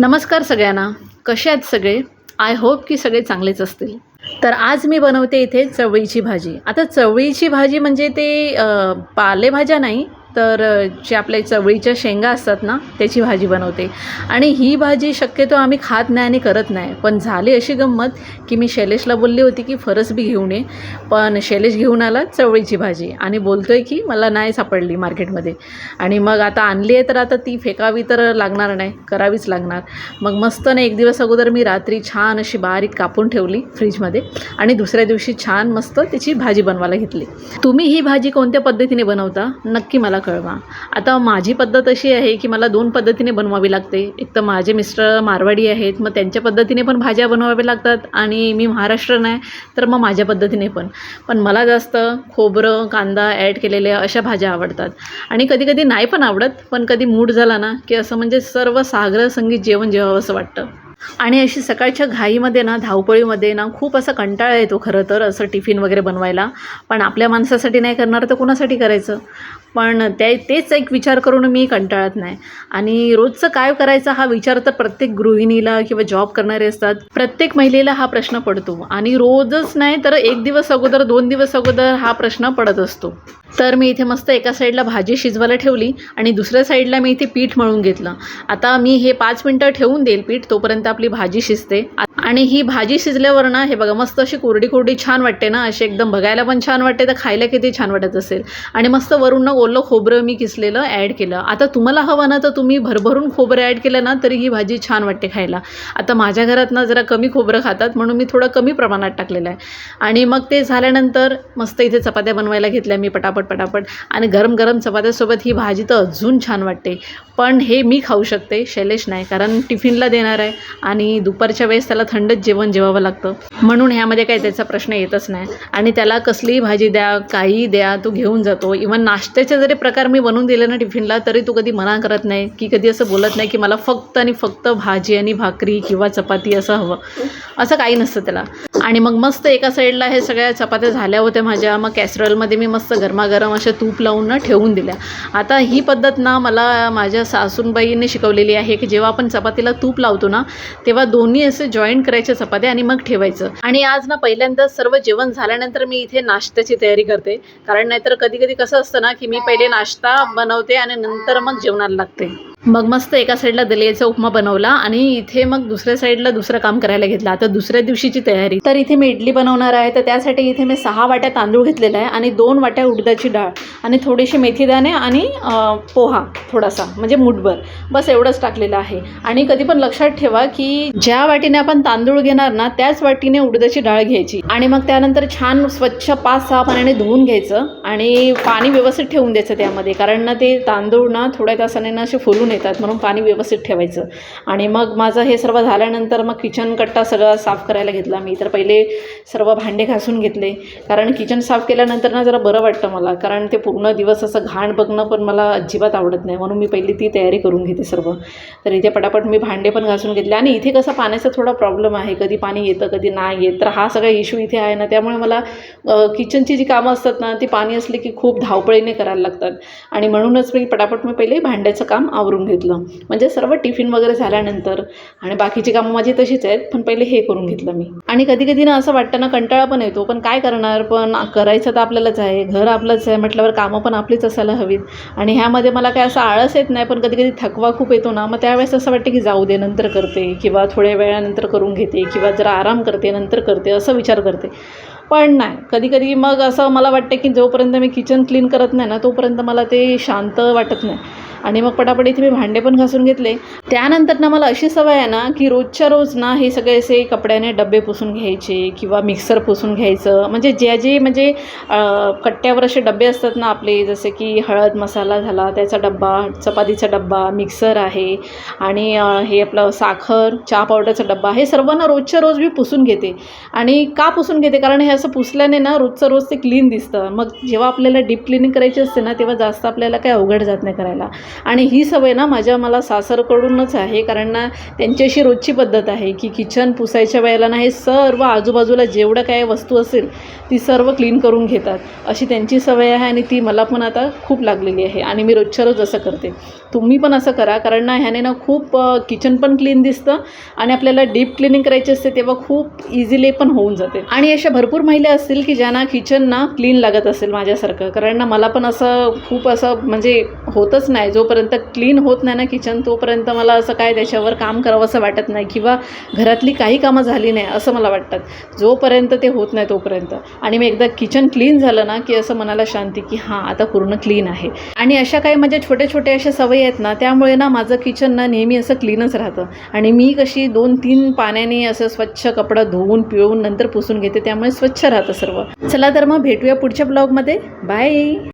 नमस्कार सगळ्यांना. कसे आहेत सगळे? आय होप की सगळे चांगलेच असतील. तर आज मी बनवते इथे चवळीची भाजी. आता चवळीची भाजी म्हणजे ते पालेभाज्या नाही तर जे आपल्या चवळीच्या शेंगा असतात ना त्याची भाजी बनवते. आणि ही भाजी शक्यतो आम्ही खात नाही आणि करत नाही. पण झाली अशी गंमत की मी शैलेशला बोलली होती की फरस बी घेऊन ये पण शैलेश घेऊन आला चवळीची भाजी आणि बोलतो आहे की मला नाही सापडली मार्केटमध्ये. आणि मग आता आणली आहे तर आता ती फेकावी तर लागणार नाही करावीच लागणार. मग मस्त ना एक दिवस अगोदर मी रात्री छान अशी बारीक कापून ठेवली फ्रीजमध्ये आणि दुसऱ्या दिवशी छान मस्त त्याची भाजी बनवायला घेतली. तुम्ही ही भाजी कोणत्या पद्धतीने बनवता? नक्की मला कळवा. आता माझी पद्धत अशी आहे की मला दोन पद्धतीने बनवावी लागते. एक तर माझे मिस्टर मारवाडी आहेत मग त्यांच्या पद्धतीने पण भाज्या बनवाव्या लागतात आणि मी महाराष्ट्रन आहे तर मग माझ्या पद्धतीने पण. पण मला जास्त खोबरं कांदा ॲड केलेल्या अशा भाज्या आवडतात. आणि कधी कधी नाही पण आवडत पण कधी मूड झाला ना की असं म्हणजे सर्व सागर संगीत जेवण जेवावं असं वाटतं. आणि अशी सकाळच्या घाईमध्ये ना धावपळीमध्ये ना खूप असा कंटाळा येतो खरं तर असं टिफिन वगैरे बनवायला. पण आपल्या माणसासाठी नाही करणार तर कुणासाठी करायचं? पण त्या तेच एक विचार करून मी कंटाळत नाही. आणि रोजचं काय करायचं हा विचार तर प्रत्येक गृहिणीला किंवा जॉब करणारे असतात. प्रत्येक महिलेला हा प्रश्न पडतो. आणि रोजच नाही तर एक दिवस अगोदर दोन दिवस अगोदर हा प्रश्न पडत असतो. तर मी इथे मस्त एका साईडला भाजी शिजवायला ठेवली आणि दुसऱ्या साईडला मी इथे पीठ मळून घेतलं. आता मी हे पाच मिनटं ठेवून देईल पीठ तोपर्यंत आपली भाजी शिजते. आणि ही भाजी शिजल्यावर ना हे बघा मस्त अशी कोरडी कोरडी छान वाटते ना अशी एकदम बघायला पण छान वाटते तर खायला किती छान वाटत असेल. आणि मस्त वरून ना ओलं खोबरं मी किसलेलं ॲड केलं. आता तुम्हाला हवं ना तर तुम्ही भरभरून खोबरं ॲड केलं ना तरी ही भाजी छान वाटते खायला. आता माझ्या घरात ना जरा कमी खोबरं खातात म्हणून मी थोडं कमी प्रमाणात टाकलेलं आहे. आणि मग ते झाल्यानंतर मस्त इथे चपात्या बनवायला घेतल्या मी पटापट पटापट आणि गरम गरम चपात्यासोबत ही भाजी तर अजून छान वाटते. पण हे मी खाऊ शकते शैलेश नाही कारण टिफिनला देणार आहे आणि दुपारच्या वेळेस त्याला थंडच जेवण जेवावं लागतं. म्हणून ह्यामध्ये काही त्याचा प्रश्न येतच नाही. आणि त्याला कसलीही भाजी द्या काही द्या तो घेऊन जातो. इवन नाश्त्याचे जरी प्रकार मी बनवून दिले ना टिफिनला तरी तो कधी मना करत नाही की कधी असं बोलत नाही की मला फक्त आणि फक्त भाजी आणि भाकरी किंवा चपाती असं हवं. असं काही नसतं त्याला. आणि मग मस्त एका साईडला हे सगळ्या चपात्या झाल्या होत्या माझ्या. मग कॅसरलमध्ये मी मस्त गरमागरम अशा तूप लावून ना ठेवून दिल्या. आता ही पद्धत ना मला माझ्या सासूनबाईने शिकवलेली आहे की जेव्हा आपण चपातीला तूप लावतो ना तेव्हा दोन्ही असे जॉईंट करायच्या चपात्या आणि मग ठेवायचं. आणि आज ना पहिल्यांदा सर्व जेवण झाल्यानंतर मी इथे नाश्त्याची तयारी करते. कारण नाहीतर कधी कधी कसं असतं ना की मी पहिले नाश्ता बनवते आणि नंतर मग जेवणाला लागते. मग मस्त एका साईडला दलियाचा उपमा बनवला आणि इथे मग दुसऱ्या साईडला दुसरं काम करायला घेतलं. आता दुसऱ्या दिवशीची तयारी. तर इथे मी इडली बनवणार आहे. तर त्यासाठी इथे मी सहा वाट्या तांदूळ घेतलेला आहे आणि दोन वाट्या उडदाची डाळ आणि थोडीशी मेथीदाणे आणि पोहा थोडासा म्हणजे मुठभर. बस एवढंच टाकलेलं आहे. आणि कधी पण लक्षात ठेवा की ज्या वाटीने आपण तांदूळ घेणार ना त्याच वाटीने उडदाची डाळ घ्यायची. आणि मग त्यानंतर छान स्वच्छ पाच सहा पाण्याने धुवून घ्यायचं आणि पाणी व्यवस्थित ठेवून द्यायचं त्यामध्ये. कारण ना ते तांदूळ ना थोड्या तासाने ना असे फुलून येतात म्हणून पाणी व्यवस्थित ठेवायचं. आणि मग माझं हे सर्व झाल्यानंतर मग किचन कट्टा सगळं साफ करायला घेतला मी. तर पहिले सर्व भांडे घासून घेतले. कारण किचन साफ केल्यानंतर ना जरा बरं वाटतं मला. कारण ते पूर्ण दिवस असं घाण बघणं पण मला अजिबात आवडत नाही. म्हणून मी पहिली ती तयारी करून घेते सर्व. तर इथे पटापट मी भांडे पण घासून घेतले. आणि इथे कसं पाण्याचा थोडा प्रॉब्लेम आहे. कधी पाणी येतं कधी नाही येत. तर हा सगळा इश्यू इथे आहे ना. त्यामुळे मला किचनची जी कामं असतात ना ती पाणी असली की खूप धावपळीने करायला लागतात. आणि म्हणूनच मी पटापट मी पहिले भांड्याचं काम आवरून घेतलं. म्हणजे सर्व टिफिन वगैरे झाल्यानंतर आणि बाकीची कामं माझी तशीच आहेत पण पहिले हे करून घेतलं मी. आणि कधी कधी ना असं वाटतं ना कंटाळा पण येतो पण काय करणार? पण करायचं तर आपल्यालाच आहे घर आपलंच आहे म्हटल्यावर कामं पण आपलीच असायला हवीत. आणि ह्यामध्ये मला काय असं आळस येत नाही पण कधी कधी थकवा खूप येतो ना मग त्यावेळेस असं वाटतं की जाऊ दे नंतर करते किंवा थोड्या वेळानंतर करून घेते किंवा जरा आराम करते नंतर करते असं विचार करते. पण नाही. कधीकधी मग असं मला वाटतं की जोपर्यंत मी किचन क्लीन करत नाही ना तोपर्यंत मला ते शांत वाटत नाही. आणि मग पटापट इथे मी भांडे पण घासून घेतले. त्यानंतर ना मला अशी सवय आहे ना की रोजच्या रोज ना हे सगळे असे कपड्याने डबे पुसून घ्यायचे किंवा मिक्सर पुसून घ्यायचं. म्हणजे ज्या जे म्हणजे कट्ट्यावर असे डबे असतात ना आपले जसे की हळद मसाला झाला त्याचा डब्बा चपातीचा डब्बा मिक्सर आहे. आणि हे आपलं साखर चहा पावडरचा डब्बा हे सर्वांना रोजच्या रोज मी पुसून घेते. आणि का पुसून घेते? कारण हे असं पुसल्याने ना रोजचं रोज ते क्लीन दिसतं. मग जेव्हा आपल्याला डीप क्लिनिंग करायची असते ना तेव्हा जास्त आपल्याला काही अवघड जात नाही करायला. आणि ही सवय ना माझ्या मला सासरकडूनच आहे. कारण ना त्यांची अशी रोजची पद्धत आहे की किचन पुसायच्या वेळेला ना हे सर्व आजूबाजूला जेवढं काय वस्तू असेल ती सर्व क्लीन करून घेतात. अशी त्यांची सवय आहे आणि ती मला पण आता खूप लागलेली आहे. आणि मी रोजच्या रोज असं करते. तुम्ही पण असं करा. कारण ना ह्याने ना खूप किचन पण क्लीन दिसतं आणि आपल्याला डीप क्लिनिंग करायची असते तेव्हा खूप इझिली पण होऊन जाते. आणि अशा भरपूर महिला असतील की ज्यांना किचन ना क्लीन लागत असेल माझ्यासारखं? कारण ना मला पण असं खूप असं म्हणजे होतच नाही. जोपर्यंत क्लीन होत नाही ना किचन तोपर्यंत मला असं काय त्याच्यावर काम करावं असं वाटत नाही किंवा घरातली काही कामं झाली नाही असं मला वाटतात. जोपर्यंत ते होत नाही तोपर्यंत. आणि मी एकदा किचन क्लीन झालं ना की असं मनाला शांती की हां आता पूर्ण क्लीन आहे. आणि अशा काही म्हणजे माझ्या छोट्या छोट्या अशा सवयी आहेत ना त्यामुळे ना माझं किचन ना नेहमी असं क्लीनच राहतं. आणि मी कशी दोन तीन पाण्याने असं स्वच्छ कपडा धुवून पिळवून नंतर पुसून घेते त्यामुळे स्वच्छ स्वच्छ राहतं सर्व. चला तर मग भेटूया पुढच्या ब्लॉगमध्ये. बाय.